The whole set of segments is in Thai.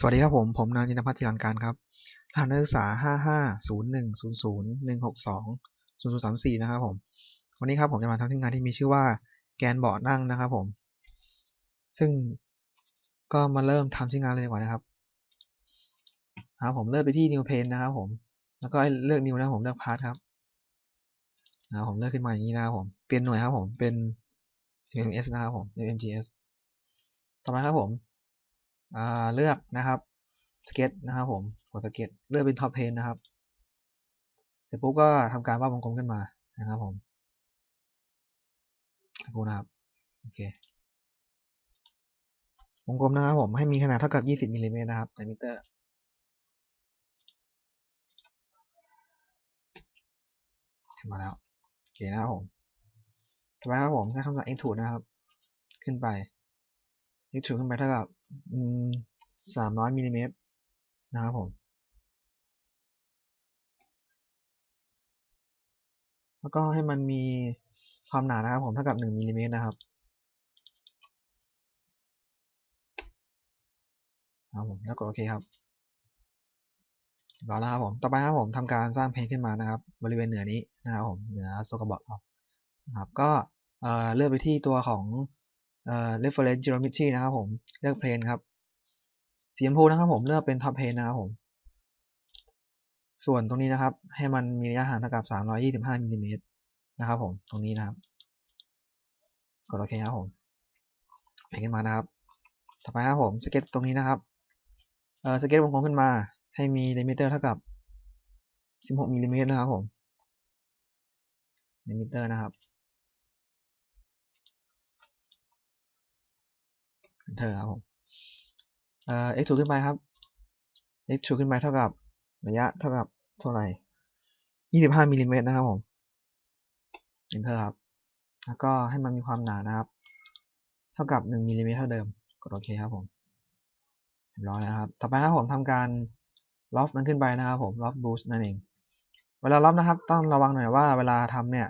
สวัสดีครับผม ผมนายจินพัฒน์ธีรังการครับรหัสนักศึกษา 5501001620034 นะครับผม วันนี้ครับผมจะมาทำที่งานที่มีชื่อว่าแกนบอร์ดนั่งนะครับผม ซึ่งก็มาเริ่มทำที่งานเลยดีกว่านะครับครับผมเลือกไปที่ new pane นะครับผม แล้วก็เลือก new นะครับผมเลือก part ครับนะผมเลือกขึ้นมาอย่างนี้นะครับผม เปลี่ยนหน่วยครับผม เป็น MMS นะครับผม MMGS ต่อมาครับผม เลือกนะครับสเก็ตนะครับผมกดสเก็ตเลือกเป็นท็อปเพนนะครับเสร็จปุ๊บก็ทำการวาดวงกลมขึ้นมานะครับผมดูนะครับโอเควงกลมนะครับผมให้มีขนาดเท่ากับ 20มิลลิเมตรนะครับในมิเตอร์ขึ้นมาแล้วโอเคนะครับผมต่อไปครับผมใช้คำสั่ง extrude นะครับ ขึ้นไป extrude ขึ้นไปเท่ากับสามร้อยมิลลิเมตรนะครับผม แล้วก็ให้มันมีความหนานะครับผมเท่ากับหนึ่งมิลลิเมตรนะครับครับผมแล้วกดโอเคครับรอแล้วครับผมต่อไปครับผมทำการสร้างเพจขึ้นมานะครับ บริเวณเหนือนี้นะครับผมเหนือโซกบอทนะครับ ก็เลือกไปที่ตัวของ reference geometry นะครับผม เลือกเพลนครับ สีชมพูนะครับผมเลือกเป็นท็อปเพนนะครับผม ส่วนตรงนี้นะครับ ให้มันมีระยะห่างเท่ากับ 325มิลลิเมตรนะครับผม ตรงนี้นะครับ กดโอเคครับผมเพลงขึ้นมานะครับ ต่อไปครับผม สเก็ตตรงนี้นะครับ เอ่อ สเก็ตวงกลมขึ้นมา ให้มีดิมิเตอร์เท่ากับ 16มิลลิเมตรนะครับผมดิมิเตอร์นะครับ เธอครับผมเอ่อ x ถูขึ้นไปครับ x ถูขึ้นไปเท่ากับระยะเท่ากับเท่าไหร่ 25มิลลิเมตรนะครับผม enter ครับ แล้วก็ให้มันมีความหนานะครับ เท่ากับ 1มิลลิเมตรเท่าเดิม กดโอเคครับผมเรียบร้อยแล้วครับ ต่อไปครับผมทำการล็อกมันขึ้นไปนะครับผมล็อกบูสต์นั่นเอง เวลาล็อกนะครับ ต้องระวังหน่อยว่าเวลาทำเนี่ย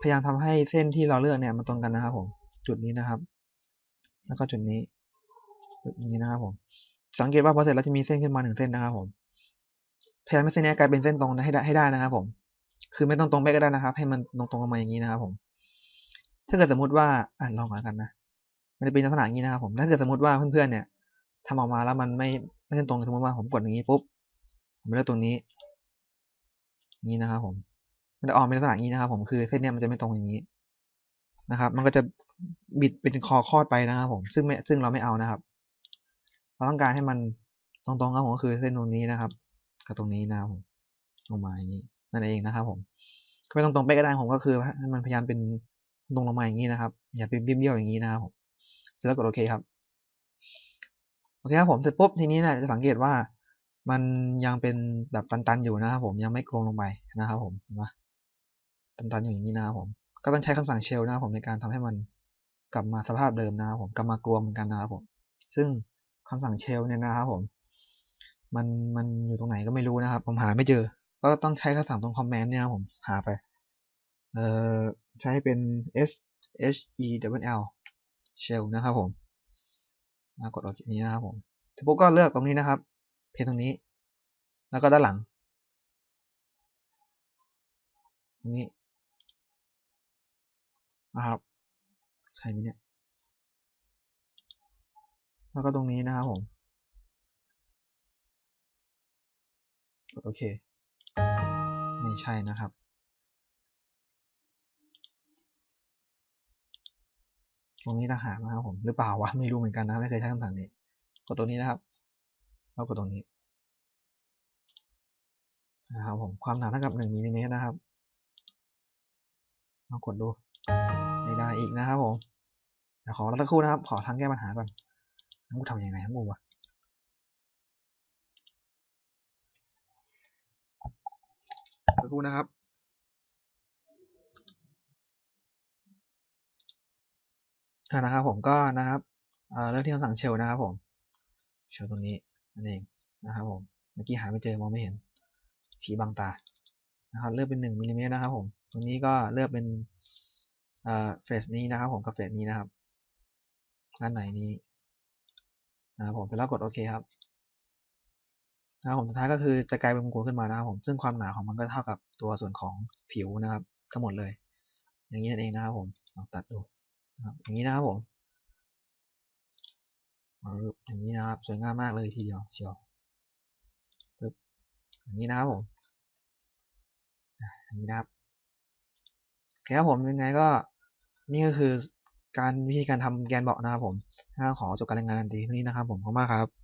พยายามทำให้เส้นที่เราเลือกเนี่ยมันตรงกันนะครับผม จุดนี้นะครับ แล้วก็จุดนี้แบบนี้นะครับผม สังเกตว่าพอเสร็จแล้วจะมีเส้นขึ้นมาหนึ่งเส้นนะครับผมพยายามให้เส้นนี้กลายเป็นเส้นตรงให้ได้ให้ได้นะครับผม คือไม่ต้องตรงไปก็ได้นะครับ ให้มันตรงตรงลงมาอย่างนี้นะครับผม ถ้าเกิดสมมติว่าอ่านลองมากันนะ มันจะเป็นลักษณะอย่างนี้นะครับผม ถ้าเกิดสมมติว่าเพื่อนๆเนี่ยทำออกมาแล้วมันไม่ไม่เส้นตรงสมมติว่าผมกดอย่างนี้ปุ๊บ ผมเลือกตรงนี้ นี้นะครับผม มันจะออกเป็นลักษณะนี้นะครับผม คือเส้นเนี้ยมันจะไม่ตรงอย่างนี้นะครับ มันก็จะ บิดเป็นคอคอดไปนะครับผมซึ่งไม่ซึ่งเราไม่เอานะครับเราต้องการให้มันตรงๆครับผมก็คือเส้นตรงนี้นะครับ กับตรงนี้นะครับผมลงมาอย่างนี้นั่นเองนะครับ ผมไม่ต้องตรงไปก็ได้ผมก็คือให้มันพยายามเป็นตรงลงมาอย่างนี้นะครับ อย่าเป็นเบี้ยวๆอย่างนี้นะครับผมเสร็จแล้วกดโอเคครับโอเคครับผมเสร็จปุ๊บทีนี้นะจะสังเกตว่ามันยังเป็นแบบตันๆอยู่นะครับผมยังไม่โครงลงไปนะครับผมเห็นไหมตันๆอยู่อย่างนี้นะครับผมก็ต้องใช้คำสั่งเชลนะครับผมในการทำให้มัน กลับมาสภาพเดิมนะครับผมกลับมากลวงเหมือนกันนะครับผม ซึ่งคำสั่งเชลเนี่ยนะครับผมมันมันอยู่ตรงไหนก็ไม่รู้นะครับ ผมหาไม่เจอ ก็ต้องใช้คำสั่งตรงคอมเมนต์เนี่ยผมหาไป เอ่อใช้เป็น s h e w l shell นะครับผมกดโอเคนี้นะครับผมเสร็จปุ๊บก็เลือกตรงนี้นะครับ เพจตรงนี้ แล้วก็ด้านหลัง ตรงนี้นะครับ ใช่ไหมเนี่ย แล้วก็ตรงนี้นะครับผม โอเค ไม่ใช่นะครับ ตรงนี้ต่างหากนะครับผม หรือเปล่าวะ ไม่รู้เหมือนกันนะ ไม่เคยใช้คำสั่งนี้ กดตรงนี้นะครับ แล้วกดตรงนี้นะครับผม ความหนาเท่ากับ1มิลลิเมตรนะครับลองกดดู ไม่ได้อีกนะครับผมเดี๋ยวขอรัสักครู่นะครับ ขอทางแก้ปัญหาก่อนกูทำยังไงของกูวะสักครู่นะครับนะครับผมก็นะครับเรื่องที่คำสั่งเชลนะครับผม เชลตรงนี้นั่นเองนะครับผม เมื่อกี้หาไม่เจอมองไม่เห็น ผีบังตา นะครับ เลือกเป็นหนึ่งมิลลิเมตรนะครับผม ตรงนี้ก็เลือกเป็น เฟสนี้นะครับผมกับเฟสนี้นะครับด้านไหนนี้นะครับผมเสร็จแล้วกดโอเคครับนะครับผมสุดท้ายก็คือจะกลายเป็นวงกลมขึ้นมานะครับผมซึ่งความหนาของมันก็เท่ากับตัวส่วนของผิวนะครับ ทั้งหมดเลย อย่างนี้นั่นเองนะครับผมลองตัดดูนะครับอย่างนี้นะครับผมอย่างนี้นะครับ สวยงามมากเลยทีเดียวเชียวปึ๊บอย่างนี้นะครับผมอย่างนี้นะครับ คครับผมยังไงก็นี่ก็คือการวิธีการทำแกนเบาะนะครับผมถ้าขอจบการรายงานทีเท่านี้นะครับผมขอบคุณมากครับ